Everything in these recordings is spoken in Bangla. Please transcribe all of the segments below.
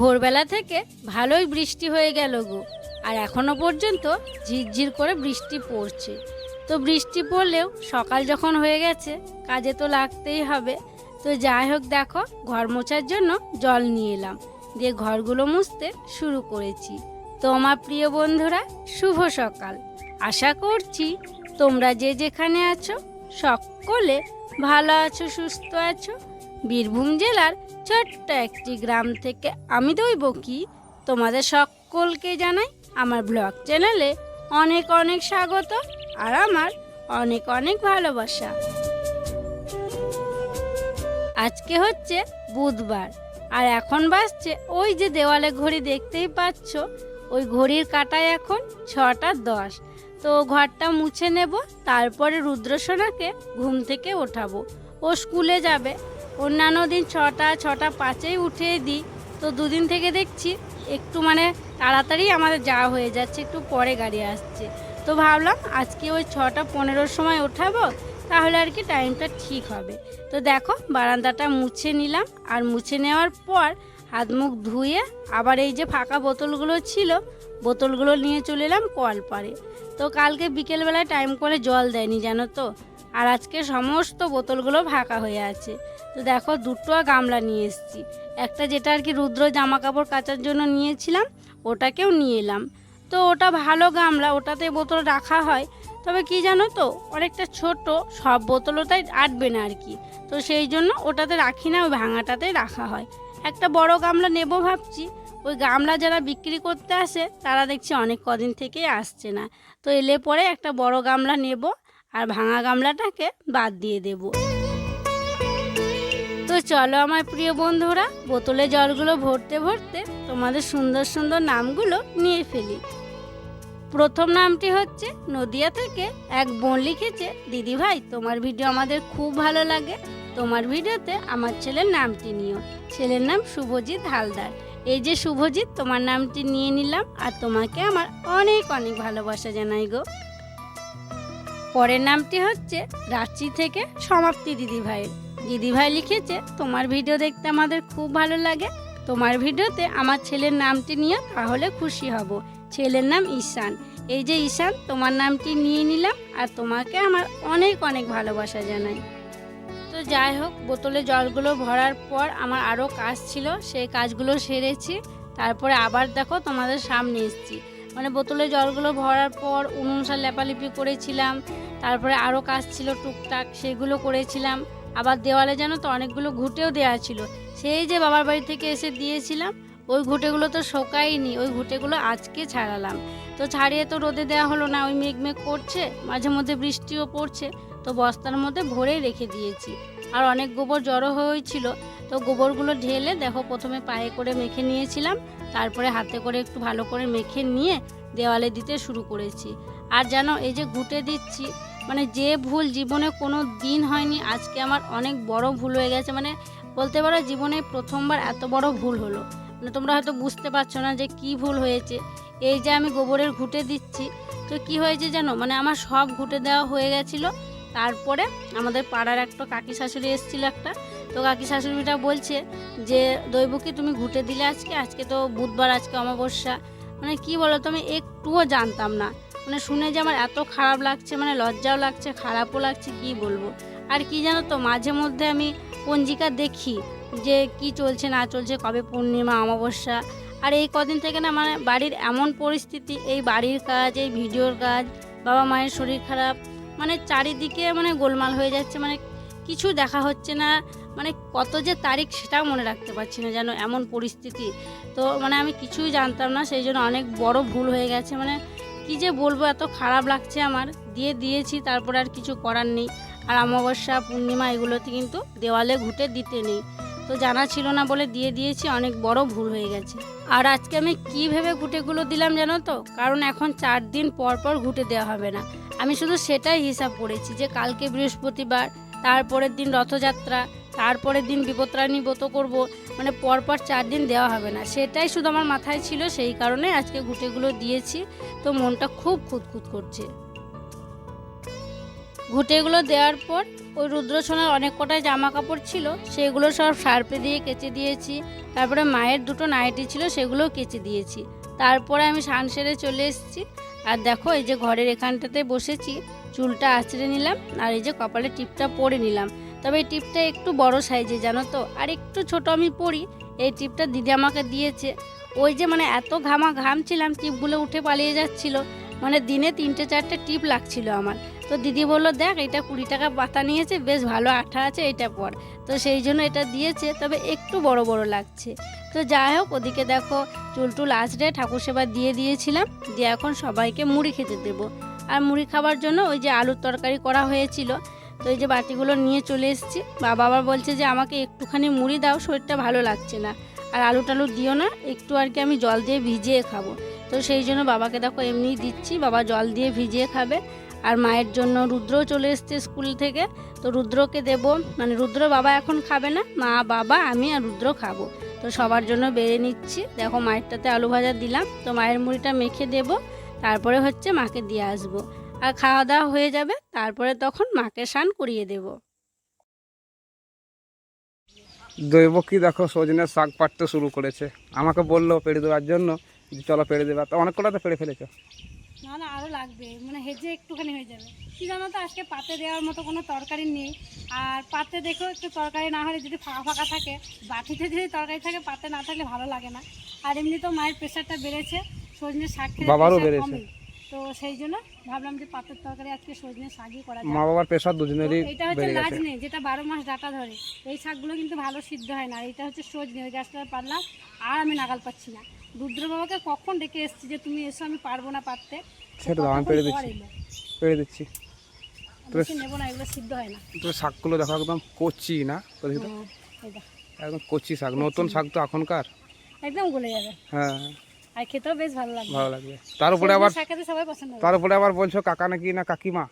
ভোরবেলা থেকে ভালোই বৃষ্টি হয়ে গেল গো। আর এখনও পর্যন্ত ঝিরঝির করে বৃষ্টি পড়ছে। তো বৃষ্টি পড়লেও সকাল যখন হয়ে গেছে, কাজে তো লাগতেই হবে। তো যাই হোক দেখো, ঘর মোছার জন্য জল নিয়ে এলাম। দিয়ে ঘরগুলো মুছতে শুরু করেছি। তো আমার প্রিয় বন্ধুরা, শুভ সকাল। আশা করছি তোমরা যে যেখানে আছো, সকলে ভালো আছো, সুস্থ আছো। বীরভূম জেলার ছোট্ট একটি গ্রাম থেকে আমি দইব কি? তোমাদের সকলকে জানাই আমার ব্লগ চ্যানেলে অনেক অনেক স্বাগত আর আমার অনেক অনেক ভালোবাসা। আজকে হচ্ছে বুধবার আর এখন বাজছে ওই যে দেওয়ালে ঘড়ি দেখতেই পাচ্ছ, ওই ঘড়ির কাটায় এখন ছটা দশ। তো ঘরটা মুছে নেব, তারপরে রুদ্রসোনাকে ঘুম থেকে ওঠাবো। ও স্কুলে যাবে অন্যান্য দিন ছটা ছটা পাঁচেই উঠিয়ে দিই। তো দুদিন থেকে দেখছি একটু মানে তাড়াতাড়ি আমাদের যাওয়া হয়ে যাচ্ছে, একটু পরে গাড়ি আসছে। তো ভাবলাম আজকে ওই ছটা পনেরোর সময় ওঠাবো, তাহলে আর কি টাইমটা ঠিক হবে। তো দেখো বারান্দাটা মুছে নিলাম, আর মুছে নেওয়ার পর হাত মুখ ধুয়ে আবার এই যে ফাঁকা বোতলগুলো ছিল, বোতলগুলো নিয়ে চলে এলাম কল পারে। তো কালকে বিকেলবেলায় টাইম করে জল দেয়নি, জানো তো? আর আজকে সমস্ত বোতলগুলো ফাঁকা হয়ে আছে। তো দেখো দুটো গামলা নিয়ে এসেছি। একটা যেটা আর কি রুদ্র জামা কাপড় কাচার জন্য নিয়েছিলাম, ওটাকেও নিয়ে এলাম। তো ওটা ভালো গামলা, ওটাতে বোতল রাখা হয়। তবে কি জানো তো, অনেকটা ছোট, সব বোতলও তাই আটবে না আর কি। তো সেই জন্য ওটাতে রাখি না, ওই ভাঙাটাতে রাখা হয়। একটা বড় গামলা নেব ভাবছি। ওই গামলা যারা বিক্রি করতে আসে, তারা দেখছি অনেক কদিন থেকেই আসছে না। তো এলে পরে একটা বড় গামলা নেব। আর ভাঙা গামলাটাকে বাদ দিয়ে দেব। তো চলো আমার প্রিয় বন্ধুরা, বোতলে জলগুলো ভরতে ভরতে তোমাদের সুন্দর সুন্দর নামগুলো নিয়ে ফেলি। প্রথম নামটি হচ্ছে নদিয়া থেকে এক বোন লিখেছে, দিদি ভাই, তোমার ভিডিও আমাদের খুব ভালো লাগে। তোমার ভিডিওতে আমার ছেলের নামটি নিও। ছেলের নাম শুভজিৎ হালদার। এই যে শুভজিৎ, তোমার নামটি নিয়ে নিলাম আর তোমাকে আমার অনেক অনেক ভালোবাসা জানাই গো। পরের নামটি হচ্ছে রাঁচি থেকে সমাপ্তি দিদি ভাইয়ের দিদি ভাই লিখেছে, তোমার ভিডিও দেখতে আমাদের খুব ভালো লাগে। তোমার ভিডিওতে আমার ছেলের নামটি নিয়ে তাহলে খুশি হব। ছেলের নাম ঈশান। এই যে ঈশান, তোমার নামটি নিয়ে নিলাম আর তোমাকে আমার অনেক অনেক ভালোবাসা জানাই। তো যাই হোক, বোতলে জলগুলো ভরার পর আমার আরও কাজ ছিল, সেই কাজগুলো সেরেছি। তারপরে আবার দেখো তোমাদের সামনে এসেছি। মানে বোতলে জলগুলো ভরার পর উনুন সার লেপালিপি করেছিলাম। তারপরে আরও কাজ ছিল টুকটাক, সেগুলো করেছিলাম। আবার দেওয়ালে যেন তো অনেকগুলো ঘুটেও দেওয়া ছিল। সেই যে বাবার বাড়ি থেকে এসে দিয়েছিলাম, ওই ঘুটেগুলো তো শোকায়নি, ওই ঘুটেগুলো আজকে ছাড়ালাম। তো ছাড়িয়ে তো রোদে দেওয়া হলো না, ওই মেঘ মেঘ করছে, মাঝে মধ্যে বৃষ্টিও পড়ছে, তো বস্তার মধ্যে ভরেই রেখে দিয়েছি। আর অনেক গোবর জড়ো হয়েছিল, তো গোবরগুলো ঢেলে দেখো প্রথমে পায়ে করে মেখে নিয়েছিলাম তারপরে হাতে করে একটু ভালো করে মেখে নিয়ে দেওয়ালে দিতে শুরু করেছি। আর যেন এই যে ঘুটে দিচ্ছি মানে যে ভুল জীবনে কোনো দিন হয়নি, আজকে আমার অনেক বড় ভুল হয়ে গেছে। মানে বলতে পারো জীবনে প্রথমবার এত বড় ভুল হলো। মানে তোমরা হয়তো বুঝতে পারছ না যে কি ভুল হয়েছে। এই যে আমি গোবরের ঘুটে দিচ্ছি, তো কি হয়েছে জানো? মানে আমার সব ঘুটে দেওয়া হয়ে গেছিল। তারপরে আমাদের পাড়ার একটা কাকি শাশুড়ি এসেছিল একটা তো কাকি শাশুড়িটা বলছে যে, দৈবকী তুমি ঘুটে দিলে আজকে? আজকে তো বুধবার, আজকে অমাবস্যা। মানে কি বলো তো আমি একটুও জানতাম না। মানে শুনে যে আমার এত খারাপ লাগছে মানে লজ্জাও লাগছে, খারাপও লাগছে, কি বলব? আর কি জানো তো, মাঝে মধ্যে আমি পঞ্জিকা দেখি যে, কি চলছে, না চলছে, কবে পূর্ণিমা, অমাবস্যা। আর এই কদিন থেকে না মানে বাড়ির এমন পরিস্থিতি, এই বাড়ির কাজ, এই ভিডিওর কাজ, বাবা মায়ের শরীর খারাপ মানে চারিদিকে মানে গোলমাল হয়ে যাচ্ছে মানে কিছু দেখা হচ্ছে না। মানে কত যে তারিখ সেটাও মনে রাখতে পারছি না যেন এমন পরিস্থিতি। তো মানে আমি কিছুই জানতাম না, সেই জন্য অনেক বড় ভুল হয়ে গেছে। মানে কি যে বলব, এত খারাপ লাগছে আমার। দিয়ে দিয়েছি, তারপরে আর কিছু করার নেই। আর অমাবস্যা, পূর্ণিমা এগুলোতে কিন্তু দেওয়ালে ঘুটে দিতে নেই। তো জানা ছিল না বলে দিয়ে দিয়েছি, অনেক বড় ভুল হয়ে গেছে। আর আজকে আমি কী ভেবে ঘুটেগুলো দিলাম জানো তো? কারণ এখন চার দিন পর পর ঘুটে দেওয়া হবে না। আমি শুধু সেটাই হিসাব করেছি যে কালকে বৃহস্পতিবার, তারপরের দিন রথযাত্রা তারপরের দিন বিপত্রাণী ব্রত করব মানে পরপর চার দিন দেওয়া হবে না। সেটাই শুধু আমার মাথায় ছিল, সেই কারণে আজকে ঘুটেগুলো দিয়েছি, তো মনটা খুব খুঁতখুত করছে। ঘুটেগুলো দেওয়ার পর ওই রুদ্রসোনার অনেক কটাই জামা কাপড় ছিল, সেগুলো সব সার্পে দিয়ে কেচে দিয়েছি। তারপরে মায়ের দুটো নাইটি ছিল, সেগুলোও কেচে দিয়েছি। তারপরে আমি সান সেরে চলে এসেছি। আর দেখো, এই যে ঘরের এখানটাতে বসেছি, চুলটা আঁচড়ে নিলাম, আর এই যে কপালে টিপটা পরে নিলাম। তবে এই টিপটা একটু বড় সাইজে, জানো তো? আর একটু ছোট আমি পড়ি এই টিপটা দিদি আমাকে দিয়েছে। ওই যে মানে এত ঘামা ঘামছিলাম টিপগুলো উঠে পালিয়ে যাচ্ছিল। মানে দিনে তিনটে, চারটে টিপ লাগছিল আমার। তো দিদি বলল, দেখ, এটা কুড়ি টাকা পাতা নিয়েছে, বেশ ভালো আঠা আছে, এটা পর। তো সেই জন্য এটা দিয়েছে, তবে একটু বড় বড় লাগছে। তো যাই হোক, ওদিকে দেখো, চুল টুল আঁচড়ে ঠাকুর সেবা দিয়ে দিয়েছিলাম। দিয়ে এখন সবাইকে মুড়ি খেতে দেবো। আর মুড়ি খাবার জন্য ওই যে আলুর তরকারি করা হয়েছিল। তো এই যে বাটিগুলো নিয়ে চলে এসেছি। বাবা আবার বলছে যে, আমাকে একটুখানি মুড়ি দাও, শরীরটা ভালো লাগছে না। আর আলু টালু দিও না, একটু আর কি আমি জল দিয়ে ভিজিয়ে খাব। তো সেই জন্য বাবাকে দেখো এমনিই দিচ্ছি। বাবা জল দিয়ে ভিজিয়ে খাবে। আর মায়ের জন্য রুদ্রও চলে এসছে স্কুল থেকে। তো রুদ্রকে দেব। মানে রুদ্র বাবা এখন খাবে না, মা, বাবা, আমি আর রুদ্র খাব। তো সবার জন্য বেড়ে নিচ্ছি। দেখো মায়েরটাতে আলু ভাজা দিলাম। তো মায়ের মুড়িটা মেখে দেব। তারপরে হচ্ছে মাকে দিয়ে আসব। আর খাওয়া দাওয়া হয়ে যাবে তারপরে তখন মাকে স্নান করিয়ে দেব। দৈবকী দেখো সজনের শাক পাড়তে শুরু করেছে। আমাকে বলল পেড়ে দেওয়ার জন্য যে চলো পেড়ে দেবা তো অনেক কটা তো পেড়ে ফেলেছো? না না আরও লাগবে মানে হেজে একটুখানি হয়ে যাবে। কি জানো তো আজকে পাতে দেওয়ার মতো কোনো তরকারি নেই। আর পাতে দেখো একটু তরকারি না হলে যদি ফাঁকা ফাঁকা থাকে বাটিতে যদি তরকারি থাকে পাতে না থাকলে ভালো লাগে না। আর এমনি তো মায়ের প্রেশারটা বেড়েছে সজনে শাক বাবারও বেড়েছে। তো সেই জন্য ভাবলাম যে পাতের তরকারি আজকে সজনে শাকই করা মা যায় বাবার প্রেশার দুজনেরই এটা হচ্ছে লাজনে যেটা বারো মাস ডাটা ধরে। এই শাকগুলো কিন্তু ভালো সিদ্ধ হয় না এটা হচ্ছে সজনে ওই গাছটা পারলাম আর আমি নাগাল পাচ্ছি না। রুদ্র বাবাকে কখন ডেকে এসেছি যে তুমি এসো আমি পারব না পারতে? সেটা আমি পেড়ে দিচ্ছি। পেড়ে দিচ্ছি। নেব না এগুলো সিদ্ধ হয় না। তো শাকগুলো দেখো একদম কচি না? একদম কচি শাক নতুন শাক তো এখনকার। একদম গলে যাবে। হ্যাঁ। আর খেতেও বেশ ভালো লাগবে ভালো লাগবে তার উপরে আবার শাক খেতে সবাই পছন্দ তার উপরে আবার বলছো কাকা নাকি না কাকিমা?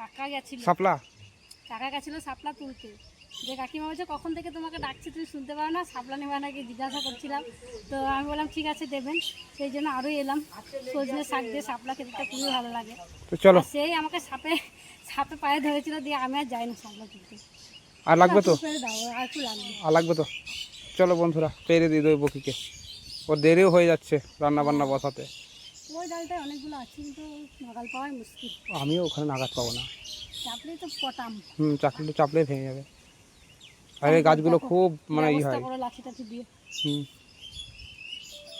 কাকা গেছিল। সাপলা? কাকা গেছিল সাপলা তুলতে। যে কাকিমা বলছে কখন থেকে তোমাকে ডাকছি তুমি শুনতে পারো না? সাপলা নেবা নাকি জিজ্ঞাসা করছিলাম। তো আমি বললাম ঠিক আছে দেবেন। সেই জন্য আরও এলাম। সজনে শাক দিয়ে সাপলা খেতে তো খুবই ভালো লাগে। তো চলো। সেই আমাকে সাপে সাপে পায়ে ধরেছিল দিয়ে আমি আর যাই না সাপলা তুলতে। আর লাগবে তো? আর লাগবে। তো? চলো বন্ধুরা পেরে দিই দৈবকীকে ওর দেরিও হয়ে যাচ্ছে রান্না বান্না বসাতে। ওই ডালটায় অনেকগুলো আছে কিন্তু নাগাল পাওয়াই মুশকিল। আমিও ওখানে নাগাদ পাবো না। চাপলে তো পটাম। হুম চাকরি চাপলেই ভেঙে যাবে। আর এই গাছগুলো খুব মানে ই হয়। হুম।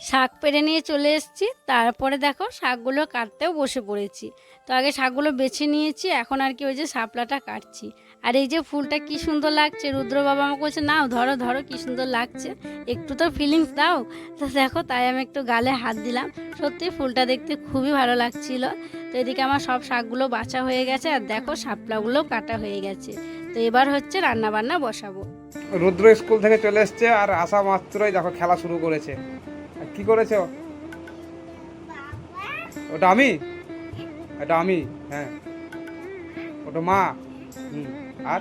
শাক পেরে নিয়ে চলে এসেছি। তারপরে দেখো শাকগুলো কাটতেও বসে পড়েছি। তো আগে শাকগুলো বেছে নিয়েছি, এখন আর কি ওই যে শাপলাটা কাটছি। আর এই যে ফুলটা কি সুন্দর লাগছে, রুদ্র বাবা আমাকে বলছে, নাও, ধরো ধরো, কি সুন্দর লাগছে। একটু তো ফিলিংস দাও। তো দেখো তাই আমি একটু গালে হাত দিলাম। সত্যি ফুলটা দেখতে খুবই ভালো লাগছিল। তো এদিকে আমার সব শাকগুলো বাছা হয়ে গেছে আর দেখো শাপলাগুলো কাটা হয়ে গেছে। তো এবার হচ্ছে রান্না বান্না বসাবো। রুদ্র স্কুল থেকে চলে এসছে আর আসা মাত্রই দেখো খেলা শুরু করেছে। কি করেছ? ওটা আমি? এটা আমি হ্যাঁ। ওটা মা। আর?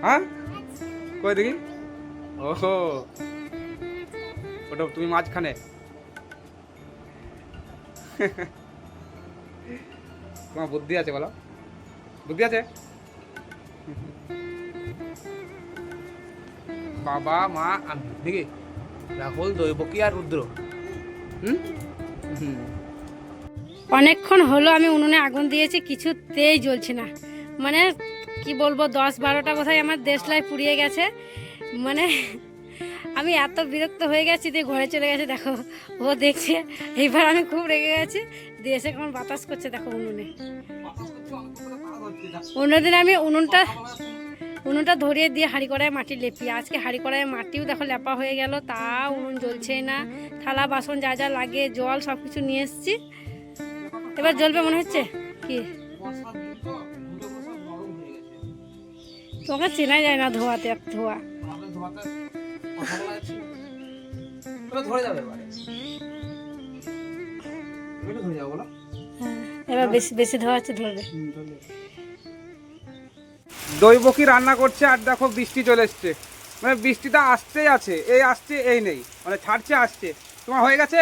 হ্যাঁ? কই দেখি? ওহো। ওটা তুমি মাঝখানে। তোমার বুদ্ধি আছে বলো। বুদ্ধি আছে? বাবা, মা আমি দেখি। রাহুল দৈবকী আর রুদ্র। হুম? হুম। অনেকক্ষণ হলো আমি উনুনে আগুন দিয়েছি কিছুতেই জ্বলছে না। মানে কি বলব দশ বারোটা কোথায় আমার দেশলাই পুড়িয়ে গেছে। মানে আমি এত বিরক্ত হয়ে গেছি দিয়ে ঘরে চলে গেছে দেখো ও দেখছে এইবার আমি খুব রেগে গেছি দিয়ে এসে কেমন বাতাস করছে দেখো উনুনে। অন্যদিন আমি উনুনটা উনুনটা ধরিয়ে দিয়ে হাঁড়ি কড়ায় মাটি লেপি। আজকে হাঁড়ি কড়ায় মাটিও দেখো লেপা হয়ে গেল তা উনুন জ্বলছেই না। থালা বাসন যা যা লাগে জল সব কিছু নিয়ে এসেছি। এবার জ্বলবে মনে হচ্ছে? কি? তোমাকে চেনা যায় না ধোয়াতে আর ধোয়া। হ্যাঁ, এবার বেশি বেশি ধোয়া হচ্ছে ধরবে। দৈবকী রান্না করছে আর দেখো বৃষ্টি চলে এসছে। মানে বৃষ্টিটা আসতেই আছে এই আসছে এই নেই। মানে ছাড়ছে আসছে। তোমার হয়ে গেছে?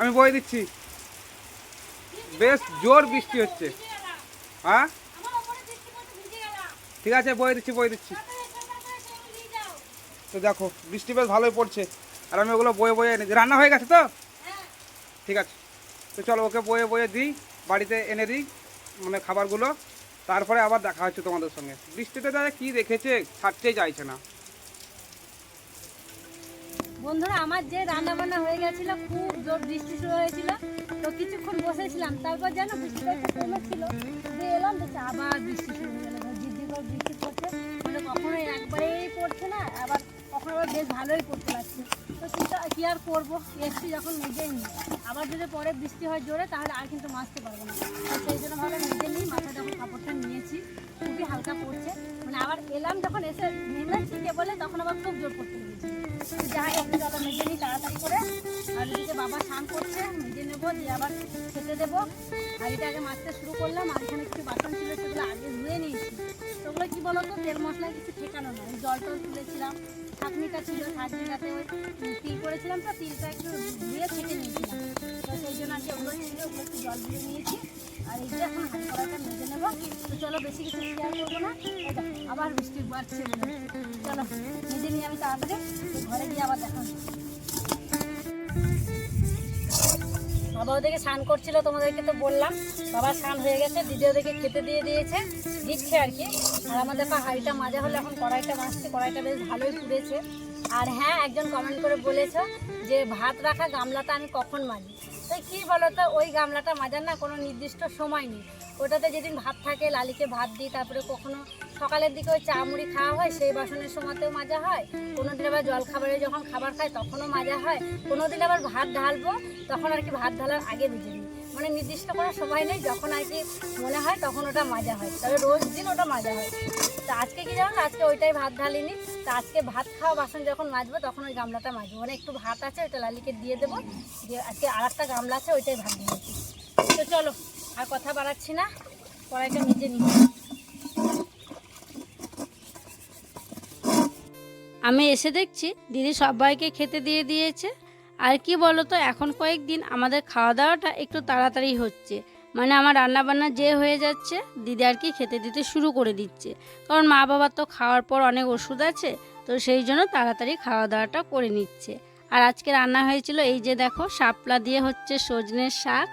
আমি বয়ে দিচ্ছি। বেশ জোর বৃষ্টি হচ্ছে। হ্যাঁ? ঠিক আছে বয়ে দিচ্ছি বয়ে দিচ্ছি। তো দেখো বৃষ্টি বেশ ভালোই পড়ছে। আর আমি ওগুলো বয়ে বয়ে এনে রান্না হয়ে গেছে তো? ঠিক আছে। তো চলো ওকে বয়ে বয়ে দিই বাড়িতে এনে দিই। মানে খাবারগুলো। তারপরে আবার দেখা হচ্ছে তোমাদের সঙ্গে। বৃষ্টিতে দাদা কি রেখেছে ছাড়তেই চাইছে না। বন্ধুরা, আমার যে রান্না বান্না হয়ে গেছিল, খুব জোর বৃষ্টি শুরু হয়েছিল। তো কিছুক্ষণ বসেছিলাম, তারপর যেন বৃষ্টিটা একটু কমেছিল এলাম, দেখছি আবার বৃষ্টি শুরু হয়ে গেল। বৃষ্টি পড়ছে। মানে কখনো একবারেই পড়ছে না, আবার কখনো আবার বেশ ভালোই পড়তে লাগছে। তো কিন্তু কি আর করব? এসছি যখন নিজে নিই। আবার যদি পরে বৃষ্টি হয় জোরে, তাহলে আর কিন্তু মাছতে পারব না। সেই জন্য ভালো নিজে নিই মাথায় যখন কাপড়টা নিয়েছি। খুবই হালকা পড়ছে। মানে আবার এলাম যখন এসে নেমেছি বলে তখন আবার খুব জোর পড়তে তো যাই হোক চলো মেজে নিই তাড়াতাড়ি করে। আর এদিকে বাবা স্নান করছে মেজে নেব, দিয়ে আবার খেতে দেবো। আর এটা আগে মাছতে শুরু করলাম, আর এখানে কিছু বাসন ছিল, সেগুলো আগে ধুয়ে নিয়েছি। তো ওগুলো কী বলো তো তেল মশলা কিছু ঠেকানো নয়। জল টল তুলেছিলাম। ছাঁকনিটা ছিল ছাঁকনিটাতে তিল করেছিলাম তো, তিলটা একটু ধুয়ে নিয়েছিলাম। তো সেই জন্য আজকে ওগুলো ছিল, ওগুলো একটু জল দিয়ে নিয়েছি। আর এখন কড়াইটা মেজে নেব। তো চলো বেশি কিছু শেয়ার করব না, এটা আবার বৃষ্টি বাড়ছে চলো নিজে নিয়ে আমি তাড়াতাড়ি, ঘরে গিয়ে আবার দেখা। বাবা ওদেরকে স্নান করছিল, তোমাদেরকে তো বললাম। বাবা স্নান হয়ে গেছে, দিদি ওদেরকে খেতে দিয়ে দিয়েছে, দিচ্ছে আর কি। আর আমাদের পা হাড়িটা মাজা হলে, এখন কড়াইটা মাজছে, কড়াইটা বেশ ভালোই পুড়েছে। আর হ্যাঁ একজন কমেন্ট করে বলেছ যে, ভাত রাখা গামলাটা আমি কখন মাজি? তো কী বলো তো ওই গামলাটা মাজার না কোনো নির্দিষ্ট সময় নেই। ওটাতে যেদিন ভাত থাকে, লালিকে ভাত দিই, তারপরে কখনো সকালের দিকে ওই চা মুড়ি খাওয়া হয়, সেই বাসনের সময়তেও মাজা হয়। কোনো দিন আবার জল খাবারে যখন খাবার খায় তখনও মাজা হয়। কোনো দিন আবার ভাত ঢালবো, তখন আর কি ভাত ঢালার আগে ভিজে নিই মানে নির্দিষ্ট কোনো সময় নেই, যখন আর কি মনে হয়, তখন ওটা মাজা হয়। তবে রোজ দিন ওটা মাজা হয়। তো আজকে কি জানো, আজকে ওইটাই ভাত ঢালিনি। তো আজকে ভাত খাওয়া বাসন যখন মাজবো, তখন ওই গামলাটা মাজবো। মানে একটু ভাত আছে, ওইটা লালিকে দিয়ে দেবো। দিয়ে আজকে আর একটা গামলা আছে, ওইটাই ভাত দিয়েছি তো চলো, আর কথা বাড়াচ্ছি না, কড়াইটা নিজে নিচ্ছি আমি এসে দেখছি, দিদি সবাইকে খেতে দিয়ে দিয়েছে। আর কি বলো তো এখন কয়েকদিন আমাদের খাওয়া দাওয়াটা একটু তাড়াতাড়ি হচ্ছে। মানে আমার রান্নাবান্না যে হয়ে যাচ্ছে, দিদি আর কি খেতে দিতে শুরু করে দিচ্ছে। কারণ মা বাবার তো খাওয়ার পর অনেক ওষুধ আছে, তো সেই জন্য তাড়াতাড়ি খাওয়া দাওয়াটা করে নিচ্ছে। আর আজকে রান্না হয়েছিল এই যে দেখো, শাপলা দিয়ে হচ্ছে সজনের শাক,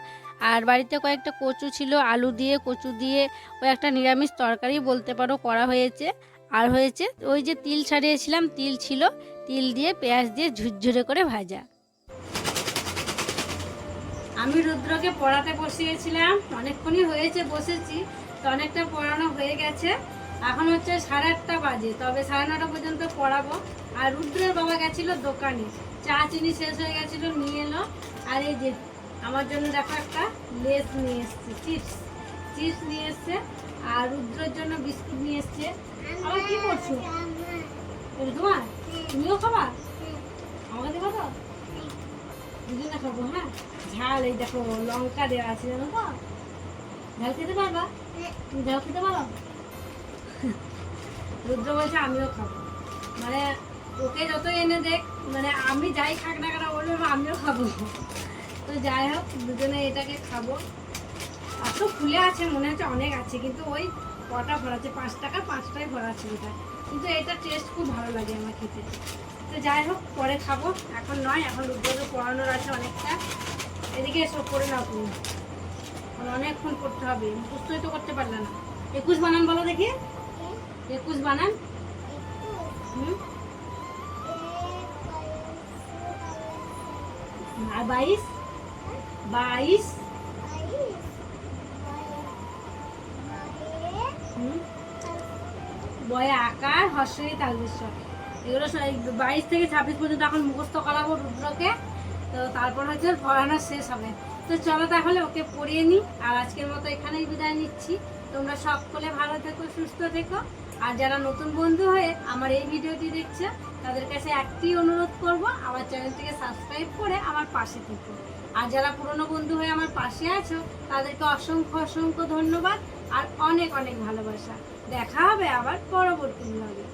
আর বাড়িতে কয়েকটা কচু ছিল, আলু দিয়ে, কচু দিয়ে ওই একটা নিরামিষ তরকারি বলতে পারো করা হয়েছে। আর হয়েছে ওই যে তিল ছাড়িয়েছিলাম, তিল ছিল, তিল দিয়ে পেঁয়াজ দিয়ে ঝুরঝুরে করে ভাজা। আমি রুদ্রকে পড়াতে বসিয়েছিলাম। অনেকক্ষণই হয়েছে, বসেছি। তো অনেকটা পড়ানো হয়ে গেছে। এখন হচ্ছে সাড়ে আটটা বাজে। তবে সাড়ে নটা পর্যন্ত পড়াবো। আর রুদ্রের বাবা গেছিল দোকানে। চা চিনি শেষ হয়ে গেছিল, নিয়ে এলো। আর এই যে, আমার জন্য দেখো একটা লেস নিয়ে এসছে, চিপস। চিপস নিয়ে এসছে। আর রুদ্রের জন্য বিস্কুট নিয়ে এসছে। আবার কি করছ? তোমার তুমিও খাবার দেবো তো দুজনে খাব হ্যাঁ? ঝাল, এই দেখো, লঙ্কা দেওয়া আছে, জানো তো? ঝাল খেতে পারবা? তুমি ঝাল খেতে পারো? রুদ্র বলছে, আমিও খাব। মানে ওকে যত এনে দেখ মানে আমি যাই খাক না কেন বলবে, আমিও খাব। তো যাই হোক, দুজনে এটাকে খাব। আর তো খুলে আছে, মনে হচ্ছে অনেক আছে, কিন্তু ওই কটা ভরাচ্ছে পাঁচ টাকা, পাঁচটাই ভরাচ্ছে এটা কিন্তু এটা টেস্ট খুব ভালো লাগে আমার খেতে। তো যাই হোক, পরে খাব। এখন নয়, এখন রুদ্রকে পড়ানোর আছে অনেকটা। এদিকে এসব করে নাও তুমি। অনেকক্ষণ করতে হবে। মুখস্থই তো করতে পারলে না। একুশ বানান বলো দেখি। একুশ বানান। বাইশ? বাইশ। বয়ে আকার হর্ষই তালবেশ্বর। এগুলো বাইশ থেকে ছাব্বিশ পর্যন্ত এখন মুখস্থ করাবো রুদ্রকে। তো তারপর হচ্ছে পড়ানো শেষ হবে। তো চলো তাহলে ওকে পড়িয়ে নিই। আর আজকের মতো এখানেই বিদায় নিচ্ছি। তোমরা সকলে ভালো থেকো, সুস্থ থেকো। আর যারা নতুন বন্ধু হয়ে আমার এই ভিডিওটি দেখছে, তাদের কাছে একটি অনুরোধ করব, আমার চ্যানেলটিকে সাবস্ক্রাইব করে আমার পাশে থেকো। আর যারা পুরনো বন্ধু হয়ে আমার পাশে আছো, তাদেরকে অসংখ্য অসংখ্য ধন্যবাদ। আর অনেক অনেক ভালোবাসা। দেখা হবে আবার পরবর্তী ব্লগে